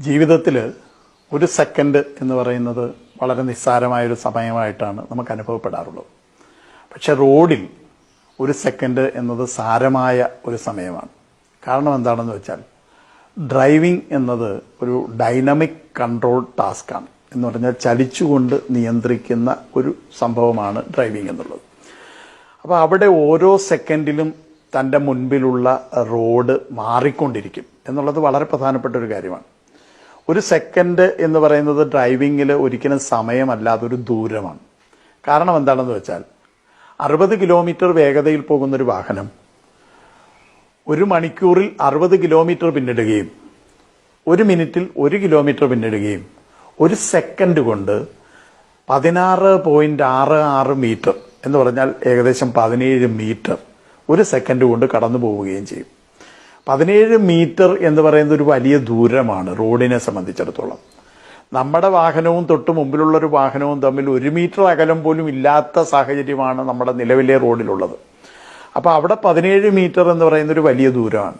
ജീവിതത്തിൽ ഒരു സെക്കൻഡ് എന്ന് പറയുന്നത് വളരെ നിസ്സാരമായൊരു സമയമായിട്ടാണ് നമുക്ക് അനുഭവപ്പെടാറുള്ളത്. പക്ഷെ റോഡിൽ ഒരു സെക്കൻഡ് എന്നത് സാരമായ ഒരു സമയമാണ്. കാരണം എന്താണെന്ന് വെച്ചാൽ ഡ്രൈവിംഗ് എന്നത് ഒരു ഡൈനമിക് കൺട്രോൾ ടാസ്ക്കാണ്. എന്ന് പറഞ്ഞാൽ ചലിച്ചുകൊണ്ട് നിയന്ത്രിക്കുന്ന ഒരു സംഭവമാണ് ഡ്രൈവിംഗ് എന്നുള്ളത്. അപ്പോൾ അവിടെ ഓരോ സെക്കൻഡിലും തന്റെ മുൻപിലുള്ള റോഡ് മാറിക്കൊണ്ടിരിക്കും എന്നുള്ളത് വളരെ പ്രധാനപ്പെട്ട ഒരു കാര്യമാണ്. ഒരു സെക്കൻഡ് എന്ന് പറയുന്നത് ഡ്രൈവിങ്ങിൽ ഒരിക്കലും സമയമല്ല അതൊരു ദൂരമാണ്. കാരണം എന്താണെന്ന് വെച്ചാൽ അറുപത് കിലോമീറ്റർ വേഗതയിൽ പോകുന്ന ഒരു വാഹനം ഒരു മണിക്കൂറിൽ അറുപത് കിലോമീറ്റർ പിന്നിടുകയും ഒരു മിനിറ്റിൽ ഒരു കിലോമീറ്റർ പിന്നിടുകയും ഒരു സെക്കൻഡ് കൊണ്ട് പതിനാറ് പോയിന്റ് ആറ് ആറ് മീറ്റർ എന്ന് പറഞ്ഞാൽ ഏകദേശം പതിനേഴ് മീറ്റർ ഒരു സെക്കൻഡ് കൊണ്ട് കടന്നു പോവുകയും ചെയ്യും. പതിനേഴ് മീറ്റർ എന്ന് പറയുന്ന ഒരു വലിയ ദൂരമാണ് റോഡിനെ സംബന്ധിച്ചിടത്തോളം. നമ്മുടെ വാഹനവും തൊട്ട് മുമ്പിലുള്ള ഒരു വാഹനവും തമ്മിൽ ഒരു മീറ്റർ അകലം പോലും ഇല്ലാത്ത സാഹചര്യമാണ് നമ്മുടെ നിലവിലെ റോഡിലുള്ളത്. അപ്പോൾ അവിടെ പതിനേഴ് മീറ്റർ എന്ന് പറയുന്ന ഒരു വലിയ ദൂരമാണ്.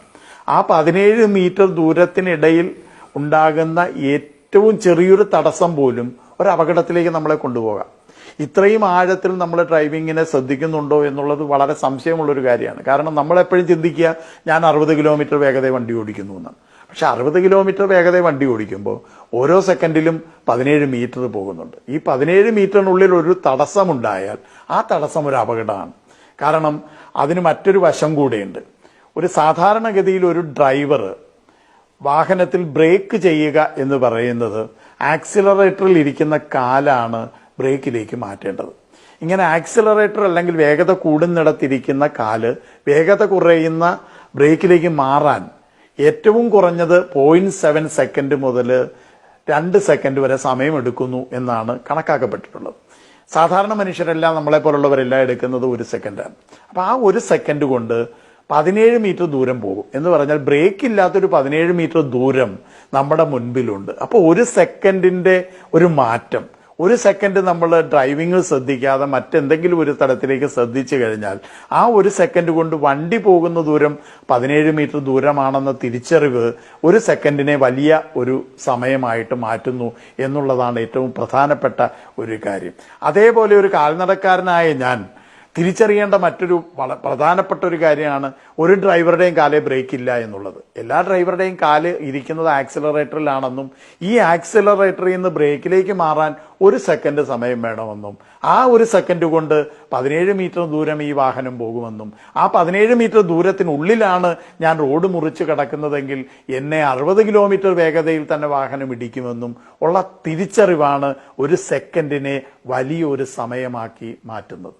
ആ പതിനേഴ് മീറ്റർ ദൂരത്തിനിടയിൽ ഉണ്ടാകുന്ന ഏറ്റവും ചെറിയൊരു തടസ്സം പോലും ഒരു അപകടത്തിലേക്ക് നമ്മളെ കൊണ്ടുപോകാം. ഇത്രയും ആഴത്തിൽ നമ്മൾ ഡ്രൈവിങ്ങിനെ ശ്രദ്ധിക്കുന്നുണ്ടോ എന്നുള്ളത് വളരെ സംശയമുള്ളൊരു കാര്യമാണ്. കാരണം നമ്മളെപ്പോഴും ചിന്തിക്കുക ഞാൻ അറുപത് കിലോമീറ്റർ വേഗത വണ്ടി ഓടിക്കുന്നു എന്നാണ്. പക്ഷെ അറുപത് കിലോമീറ്റർ വേഗത വണ്ടി ഓടിക്കുമ്പോൾ ഓരോ സെക്കൻഡിലും പതിനേഴ് മീറ്റർ പോകുന്നുണ്ട്. ഈ പതിനേഴ് മീറ്ററിനുള്ളിൽ ഒരു തടസ്സമുണ്ടായാൽ ആ തടസ്സം ഒരു അപകടമാണ്. കാരണം അതിന് മറ്റൊരു വശം കൂടെയുണ്ട്. ഒരു സാധാരണഗതിയിൽ ഒരു ഡ്രൈവർ വാഹനത്തിൽ ബ്രേക്ക് ചെയ്യുക എന്ന് പറയുന്നത് ആക്സിലറേറ്ററിൽ ഇരിക്കുന്ന കാലാണ് ബ്രേക്കിലേക്ക് മാറ്റേണ്ടത്. ഇങ്ങനെ ആക്സിലറേറ്റർ അല്ലെങ്കിൽ വേഗത കൂടുന്നിടത്തിരിക്കുന്ന കാൽ വേഗത കുറയുന്ന ബ്രേക്കിലേക്ക് മാറാൻ ഏറ്റവും കുറഞ്ഞത് പോയിന്റ് സെവൻ സെക്കൻഡ് മുതൽ രണ്ട് സെക്കൻഡ് വരെ സമയമെടുക്കുന്നു എന്നാണ് കണക്കാക്കപ്പെട്ടിട്ടുള്ളത്. സാധാരണ മനുഷ്യരെല്ലാം നമ്മളെ പോലുള്ളവരെല്ലാം എടുക്കുന്നത് ഒരു സെക്കൻഡാണ് അപ്പോൾ ആ ഒരു സെക്കൻഡ് കൊണ്ട് പതിനേഴ് മീറ്റർ ദൂരം പോകും. എന്ന് പറഞ്ഞാൽ ബ്രേക്ക് ഇല്ലാത്തൊരു പതിനേഴ് മീറ്റർ ദൂരം നമ്മുടെ മുൻപിലുണ്ട്. അപ്പോൾ ഒരു സെക്കൻഡിന്റെ ഒരു മാറ്റം ഒരു സെക്കൻഡ് നമ്മൾ ഡ്രൈവിംഗ് ശ്രദ്ധിക്കാതെ മറ്റെന്തെങ്കിലും ഒരു സ്ഥലത്തിലേക്ക് ശ്രദ്ധിച്ചു കഴിഞ്ഞാൽ ആ ഒരു സെക്കൻഡ് കൊണ്ട് വണ്ടി പോകുന്ന ദൂരം പതിനേഴ് മീറ്റർ ദൂരമാണെന്ന തിരിച്ചറിവ് ഒരു സെക്കൻഡിനെ വലിയ ഒരു സമയമായിട്ട് മാറ്റുന്നു എന്നുള്ളതാണ് ഏറ്റവും പ്രധാനപ്പെട്ട ഒരു കാര്യം. അതേപോലെ ഒരു കാൽനടക്കാരനായ ഞാൻ തിരിച്ചറിയേണ്ട മറ്റൊരു പ്രധാനപ്പെട്ട ഒരു കാര്യമാണ് ഒരു ഡ്രൈവറുടെയും കാലേ ബ്രേക്ക് ഇല്ല എന്നുള്ളത്. എല്ലാ ഡ്രൈവറുടെയും കാൽ ഇരിക്കുന്നത് ആക്സിലറേറ്ററിലാണെന്നും ഈ ആക്സിലറേറ്ററിൽ നിന്ന് ബ്രേക്കിലേക്ക് മാറാൻ ഒരു സെക്കൻഡ് സമയം വേണമെന്നും ആ ഒരു സെക്കൻഡ് കൊണ്ട് പതിനേഴ് മീറ്റർ ദൂരം ഈ വാഹനം പോകുമെന്നും ആ പതിനേഴ് മീറ്റർ ദൂരത്തിനുള്ളിലാണ് ഞാൻ റോഡ് മുറിച്ച് കിടക്കുന്നതെങ്കിൽ എന്നെ അറുപത് കിലോമീറ്റർ വേഗതയിൽ തന്നെ വാഹനം ഇടിക്കുമെന്നും ഉള്ള തിരിച്ചറിവാണ് ഒരു സെക്കൻഡിനെ വലിയൊരു സമയമാക്കി മാറ്റുന്നത്.